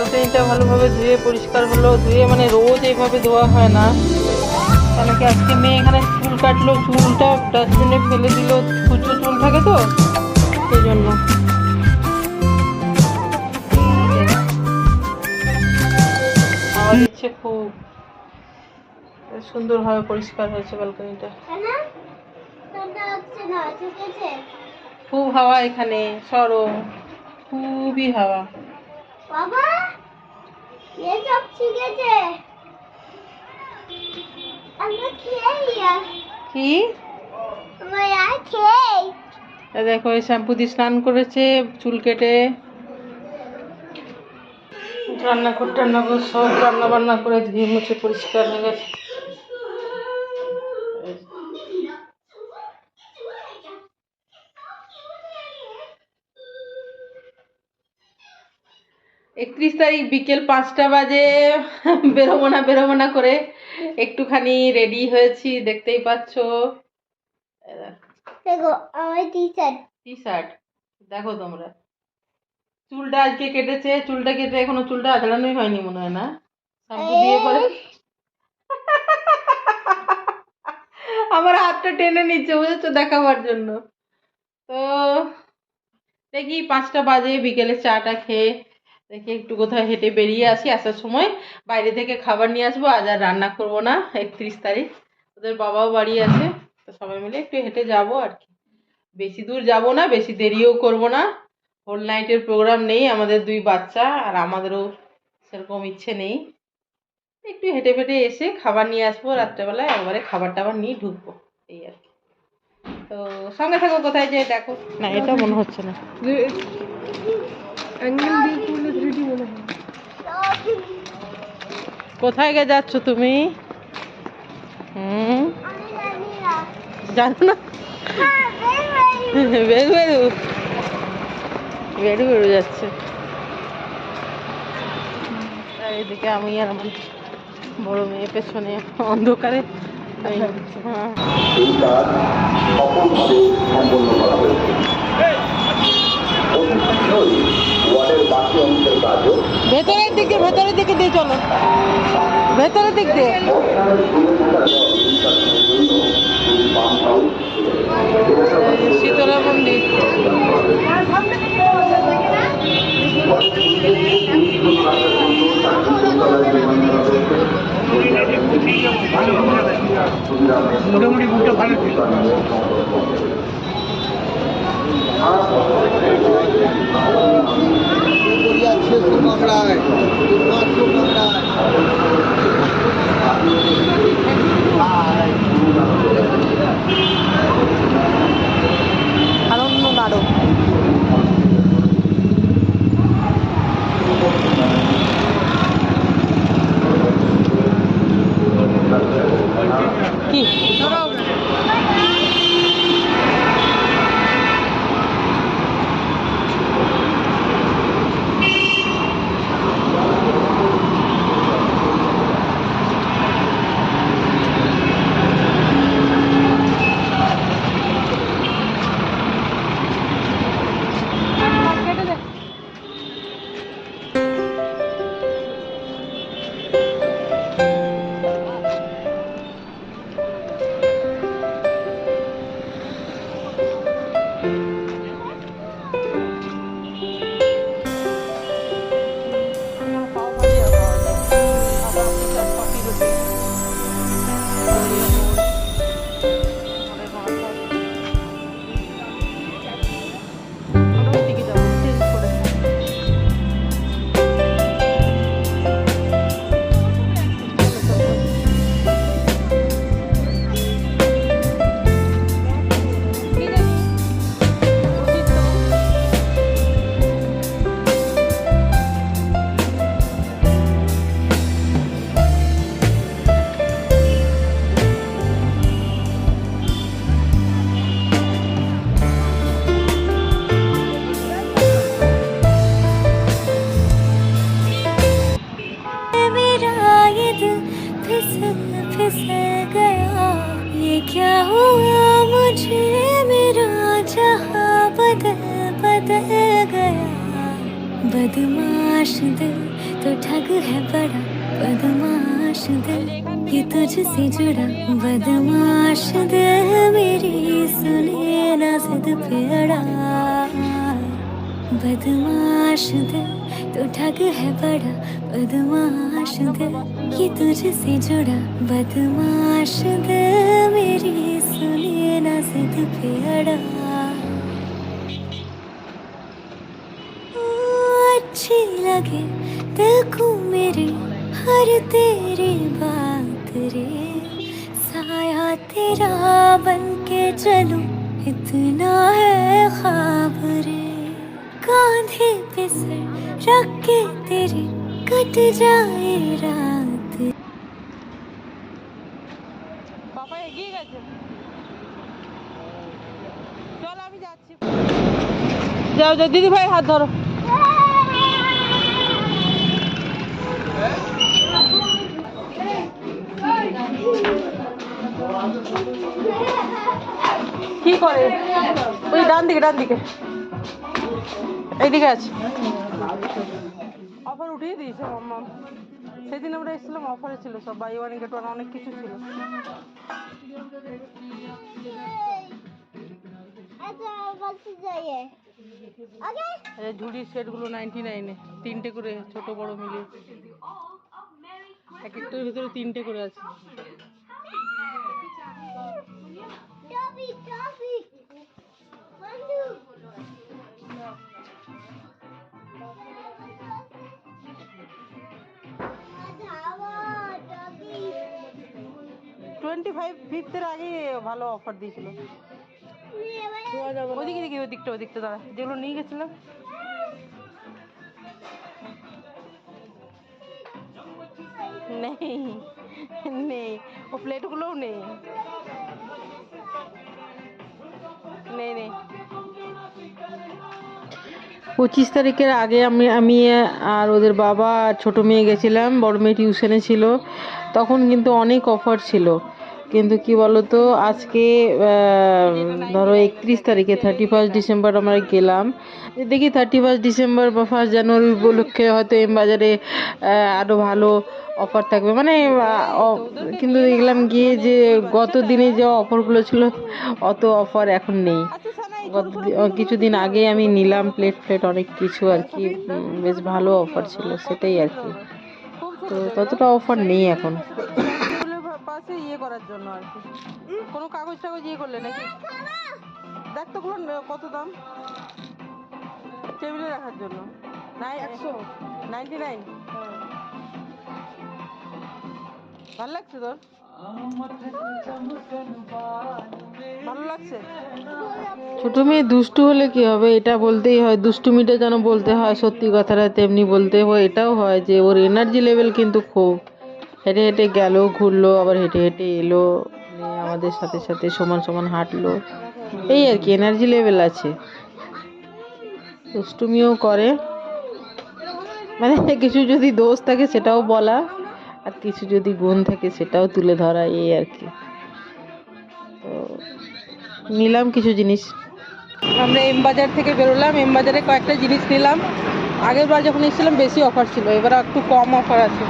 ব্যালকনিটা ভালোভাবে ধুয়ে, পরিষ্কার হলো ধুয়ে মানে রোজ এইভাবে ধোয়া হয় না। কেন কি আজকে মেয়ে এখানে চুল কাটলো, চুলটা ডাস্টবিনে ফেলে দিল কুচো চুল থাকে তো, সেই জন্য। হাওয়া দিচ্ছে খুব। সুন্দরভাবে পরিষ্কার হয়েছে ব্যালকনিটা হচ্ছে খুব হাওয়া এখানে, সরম, খুবই হাওয়া। বাবা এসব কি? দেখো এই শ্যাম্পু দিয়ে স্নান করেছে চুল কেটে। রান্নাঘর টান্নাঘর সব রান্না বান্না করে ধুয়ে মুছে পরিষ্কার হয়ে গেছে। একত্রিশ তারিখ বিকেল পাঁচটা বাজে। বেরোবো না বেরোবো না করে একটুখানি রেডি হয়েছি দেখতেই পাচ্ছ। দেখো। আমার টি শার্ট টি শার্ট দেখো তোমরা। চুলটা আজকে কেটেছে চুলটা কেটে এখনও চুলটা আঁচড়ানোই হয়নি মনে হয় না? শ্যাম্পু দিয়ে পরে আমার হাতটা টেনে নিচ্ছে বুঝেছ? দেখাবার জন্য। তো দেখি পাঁচটা বাজে বিকেলে চাটা খেয়ে দেখি একটু কোথাও হেঁটে বেরিয়ে আসি আসার সময় বাইরে থেকে খাবার নিয়ে আসব আজ আর রান্না করব না একত্রিশ তারিখ। ওদের বাবাও বাড়ি আছে তো সবাই মিলে একটু হেঁটে যাব আর কি। বেশি দূর যাব না বেশি দেরিও করব না। হোল নাইটের প্রোগ্রাম নেই আমাদের দুই বাচ্চা আর আমাদেরও সেরকম ইচ্ছে নেই। একটু হেঁটে ফেটে এসে খাবার নিয়ে আসব রাত্রেবেলায় একবারে খাবার টাবার নিয়ে ঢুকবো এই আর কি। তো সঙ্গে থাকো কোথায় যে দেখো। না এটা মনে হচ্ছে না। কোথায় গে যাচ্ছ তুমি? হুম? জানো না। হ্যাঁ বের বের বেরু বেরু বেরু যাচ্ছে। আর এদিকে আমি আর আমার বড় মেয়ে পেছনে অন্ধকারে। আমি হ্যাঁ। এই কাজ সফলভাবে সম্পন্ন করা হয়েছে। ভেতরের দিকে ভেতরের দিকে দিয়ে চলো। ভেতরের দিক দিয়ে। শীতলা মন্দির মোটামুটি বুকটা ভালো ছিল। আনন্দ बदमाश बदमाश दिल तो ठग है बड़ा बदमाश दिल। ये तुझसे जुड़ा बदमाश दिल मेरी, सुने ना जिद पे अड़ा बदमाश दिल तो ठग है बड़ा बदमाश दिल। ये तुझसे जुड़ा बदमाश दिल मेरी, सुने ना जिद पे लगे दिल को मेरी हर तेरी बात रे साया तेरा बन के चलूं इतना है ख्वाब रे कांधे पे सर रख के तेरी कट जाए रात পাপা এগিয়ে গেছে চল আমি যাচ্ছি যাও যাও দিদি ভাই হাত ধরো কি করে? ওই ডান দিকে ডান দিকে। এইদিকে আছে। অফার উঠিয়ে দিয়েছে মাম্মা। সেদিন আমরা এসেছিলাম অফারে ছিল সব বাই ওয়ান গেট ওয়ান অনেক কিছু ছিল। ঝুড়ির সেটগুলো নাইনটি নাইনে তিনটে করে, ছোট বড় মিলিয়ে। এক একটার ভিতরে তিনটে করে আছে। টোয়েন্টি ফাইভ ফিফথের আগে ভালো অফার দিয়েছিল। ওদিকে দিকে ওদিকটা ওদিকটা, দাঁড়া। যেগুলো নিয়ে গেছিলাম। নেই নেই। ও প্লেটগুলোও নেই। পঁচিশ তারিখের আগে আমি আমি আর ওদের বাবা আর ছোটো মেয়ে গেছিলাম, বড় মেয়ে টিউশনে ছিল। তখন কিন্তু অনেক অফার ছিল। কিন্তু কি বলতো, আজকে ধরো একত্রিশ তারিখে থার্টি ফার্স্ট ডিসেম্বর আমরা গেলাম। দেখি থার্টি ফার্স্ট ডিসেম্বর বা ফার্স্ট জানুয়ারি উপলক্ষে হয়তো এম বাজারে আরও ভালো অফার থাকবে। মানে কিন্তু দেখলাম গিয়ে যে গত দিনে যে অফারগুলো ছিল, অত অফার এখন নেই। গত কিছুদিন আগে আমি নিলাম প্লেট ফ্লেট অনেক কিছু আর কি বেশ ভালো অফার ছিল, সেটাই আর কি। তো ততটা অফার নেই এখন। পাশে ইয়ে করার জন্য আর কি। কোনো কাগজ টাগজ ইয়ে করলে নাকি? দেখ তো কত দাম? টেবিলে রাখার জন্য। একশো। নাইনটি নাইন ভালো লাগছে তোর? ভালো লাগছে? ছোট মেয়ে দুষ্টু হলে কি হবে? এটা বলতেই হয় দুষ্টুমিটা যেন বলতে হয় সত্যি কথাটা তেমনি বলতে হয় এটাও হয় যে ওর এনার্জি লেভেল কিন্তু খুব। হেঁটে হেঁটে গেল, ঘুরলো, আবার হেঁটে হেঁটে এলো আমাদের সাথে সাথে সমান সমান হাঁটলো। এই আর কি এনার্জি লেভেল আছে। দুষ্টুমিও করে। মানে কিছু যদি দোষ থাকে সেটাও বলা, আর কিছু যদি গুণ থাকে সেটাও তুলে ধরা, এই আর কি। তো নিলাম কিছু জিনিস। আমরা এম বাজার থেকে বেরোলাম, এম বাজারে কয়েকটা জিনিস নিলাম। আগের বার যখন এসেছিলাম, বেশি অফার ছিল, এবার একটু কম অফার আছে।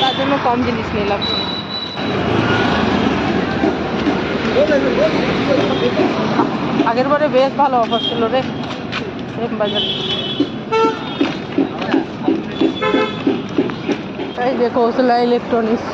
তার জন্য কম জিনিস নিলাম। আগের বারে বেশ ভালো অফার ছিল রে বাজার এই যে কৌশলা ইলেকট্রনিক্স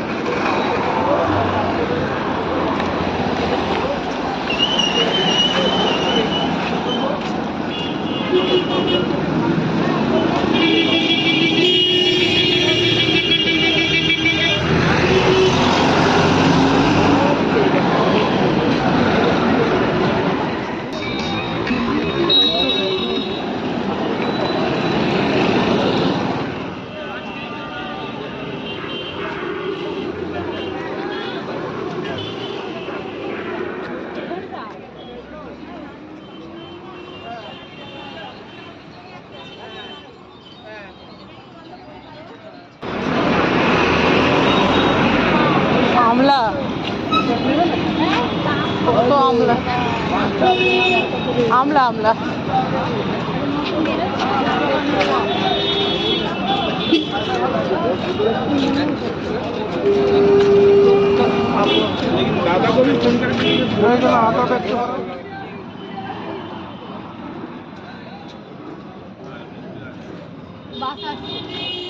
আমলা আমলা। বাস আসছে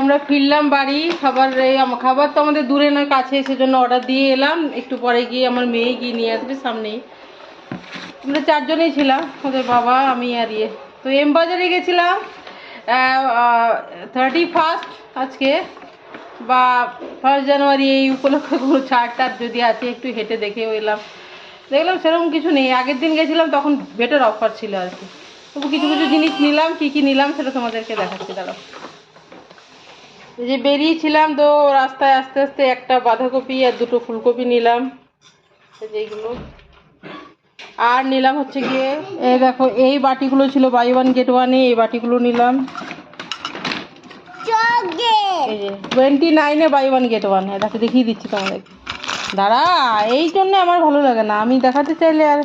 আমরা ফিরলাম বাড়ি, খাবার খাবার তো আমাদের দূরে নয়, কাছে, সেজন্য অর্ডার দিয়ে এলাম। একটু পরে গিয়ে আমার মেয়ে গিয়ে নিয়ে আসবে সামনেই। আমরা চারজনেই ছিলাম, ওদের বাবা, আমি আর ইয়ে। তো এম বাজারে গেছিলাম থার্টি ফার্স্ট আজকে, বা ফার্স্ট জানুয়ারি এই উপলক্ষে কোনো ছাড় টাড় যদি আছে, একটু হেঁটে দেখেও এলাম। দেখলাম সেরকম কিছু নেই। আগের দিন গেছিলাম, তখন বেটার অফার ছিল আর কি। তবু কিছু কিছু জিনিস নিলাম, কী কী নিলাম, সেটা তোমাদেরকে দেখাচ্ছি, দাঁড়াও। এই যে বেরিয়েছিলাম তো রাস্তায় আস্তে আস্তে একটা বাঁধাকপি আর দুটো ফুলকপি নিলাম। যেগুলো আর নিলাম হচ্ছে গিয়ে এই দেখো এই বাটিগুলো ছিল বাই ওয়ান গেট ওয়ানে এই বাটিগুলো নিলাম। টোয়েন্টি নাইনে বাই ওয়ান গেট ওয়ান। হ্যাঁ দেখো দেখিয়ে দিচ্ছি তোমাদেরকে। দাঁড়া এই জন্য আমার ভালো লাগে না। আমি দেখাতে চাইলে আর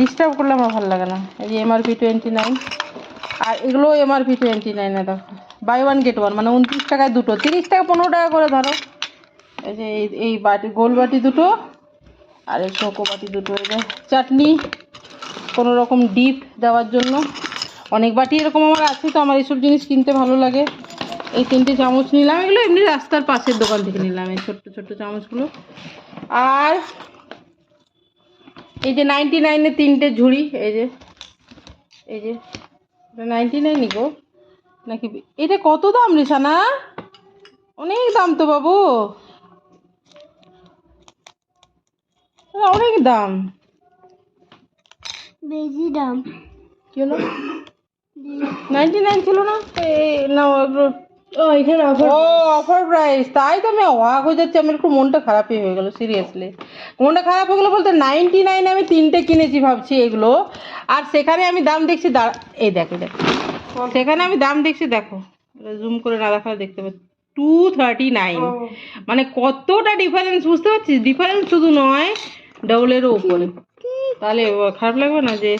ডিস্টার্ব করলে আমার ভালো লাগে না। এই যে এমআরপি টোয়েন্টি নাইন আর এগুলো এমআরপি টোয়েন্টি নাইনে দেখো। বাই ওয়ান গেট ওয়ান মানে উনত্রিশ টাকায় দুটো। তিরিশ টাকা, পনেরো টাকা করে ধরো। এই যে এই বাটি, গোল বাটি দুটো আর এই চৌকো বাটি দুটো। এই যে চাটনি, কোনো রকম ডিপ দেওয়ার জন্য। অনেক বাটি এরকম আমার আছে তো, আমার এইসব জিনিস কিনতে ভালো লাগে। এই তিনটে চামচ নিলাম, এগুলো এমনি রাস্তার পাশের দোকান থেকে নিলাম, এই ছোট্ট ছোট্ট চামচগুলো। আর এই যে নাইনটি নাইনের তিনটে ঝুড়ি, এই যে এই যে নাইনটি নাইনই গো। নাকি এটা কত দাম রে সানা? অনেক দাম তো বাবু। অনেক দাম। বেশি দাম। কি হলো? নাইনটি নাইন ছিল না? না এখানে অফার ও অফার প্রাইস তাই তো আমি অবাক হয়ে যাচ্ছি। আমার একটু মনটা খারাপই হয়ে গেল সিরিয়াসলি মনটা খারাপ হয়ে গেলো বলতে নাইনটি নাইন আমি তিনটে কিনেছি ভাবছি এগুলো। আর সেখানে আমি দাম দেখছি দাঁড়া এই দেখো দেখো। সেখানে আমি দাম দেখছি দেখো জুম করে না দেখালে দেখতে পাচ্ছি টু থার্টি নাইন মানে কতটা ডিফারেন্স বুঝতে পারছিস? ডিফারেন্স শুধু নয় ডবলেরও উপরে। তাহলে খারাপ লাগবে না যে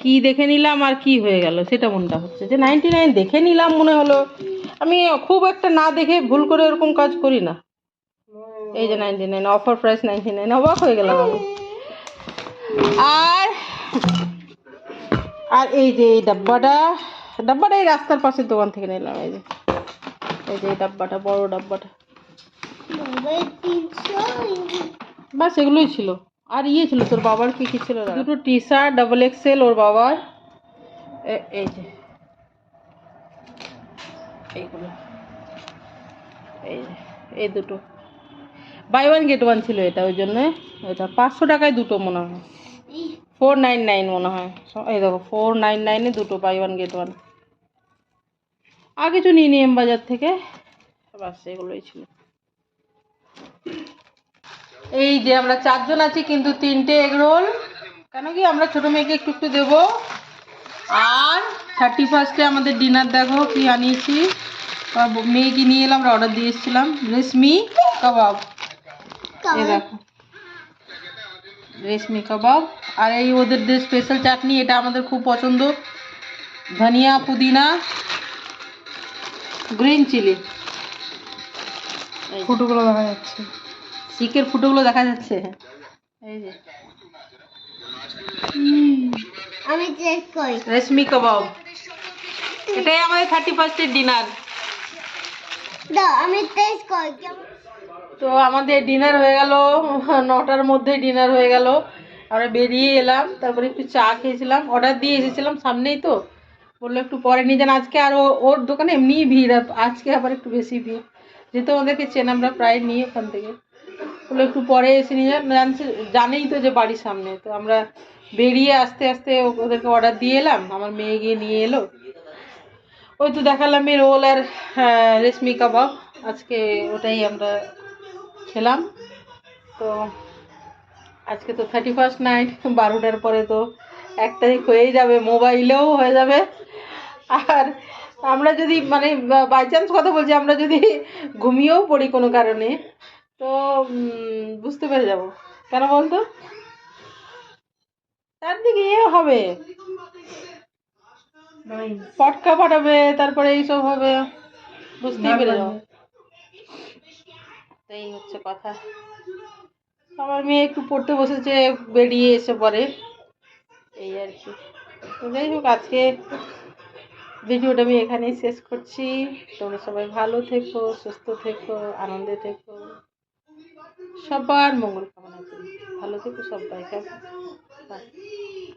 কি দেখে নিলাম আর কি হয়ে গেল সেটা মনটা হচ্ছে। যে নাইনটি নাইন দেখে নিলাম মনে হলো। আমি খুব একটা না দেখে ভুল করে এরকম কাজ করি না। এই যে ninety nine offer price ninety nine অবাক হয়ে গেলাম আমি। আর আর এই যে এই ডাব্বাটা ডাব্বাটা এই রাস্তার পাশের দোকান থেকে নিলাম এই যে। এই যে এই ডাব্বাটা বড় ডাব্বাটা। বাস এগুলোই ছিল। আর ইয়ে ছিল তোর বাবার কি কি ছিল দুটো টি শার্ট ডাবল এক্সেল ওর বাবার। এই যে। এইগুলো। এই যে এই দুটো। বাই ওয়ান গেট ওয়ান ছিল এটা ওই জন্য। এটা পাঁচশো টাকায় দুটো মনে হয়। ফোর নাইন নাইন মনে হয়। এই দেখো, ফোর নাইন নাইনে দুটো বাই ওয়ান গেট ওয়ান আর কিছু নিয়ে নিই বাজার থেকে বাস এগুলোই ছিল। এই যে আমরা চারজন আছি, কিন্তু তিনটে এগ রোল কেন কি আমরা ছোট মেয়েকে একটু একটু দেবো। আর থার্টি ফার্স্টে আমাদের ডিনার দেখো কি আনিয়েছি। মেয়েকে নিয়ে এলাম, আমরা অর্ডার দিয়ে এসেছিলাম। রেশমি কাবাব। এই দেখো। রেশমি কাবাব। আর এই ওদের যে স্পেশাল চাটনি এটা আমাদের খুব পছন্দ। ধনিয়া পুদিনা গ্রিন চিলি ফুটোগুলো দেখা যাচ্ছে। শিকের ফুটোগুলো দেখা যাচ্ছে। এই যে। আমি চেক করি। রেশমি কাবাব। এটাই আমাদের থার্টি ফার্স্টের ডিনার দাও আমি টেস্ট করি। কেমন তো আমাদের ডিনার হয়ে গেল নটার মধ্যে ডিনার হয়ে গেল। আমরা বেরিয়ে এলাম তারপরে একটু চা খেয়েছিলাম অর্ডার দিয়ে এসেছিলাম সামনেই তো। বলল একটু পরে নিয়ে যান আজকে আর ওর দোকানে এমনিই ভিড় আজকে আবার একটু বেশি ভিড়। যেহেতু আমাদেরকে চেন আমরা প্রায় নিই ওখান থেকে। বলল একটু পরে এসে নিয়ে যান জানেই তো যে বাড়ির সামনে। তো আমরা বেরিয়ে আস্তে আস্তে ওদেরকে অর্ডার দিয়ে এলাম আমার মেয়ে গিয়ে নিয়ে এলো। ওই তো দেখালাম রোল আর আহ, রেশমি কাবাব। আজকে ওটাই আমরা খেলাম। তো আজকে তো থার্টি ফার্স্ট নাইট বারোটার পরে তো এক তারিখ হয়েই যাবে মোবাইলেও হয়ে যাবে। আর আমরা যদি মানে বাই চান্স কথা বলছি আমরা যদি ঘুমিয়েও পড়ি কোনো কারণে তো বুঝতে পেরে যাব। কেন বলতো? চারদিকে ইয়ে হবে। পটকা ফাটাবে তারপরে এইসব হবে। বুঝতেই পেরে যাব। এই হচ্ছে কথা। আমার মেয়ে একটু পড়তে বসেছে, বেরিয়ে এসে পরে এই আর কি। তো যাই হোক, আজকে ভিডিওটা আমি এখানেই শেষ করছি। তোমরা সবাই ভালো থেকো, সুস্থ থেকো, আনন্দে থেকো। সবার মঙ্গল কামনা করি। ভালো থেকো সবাই, কেমন?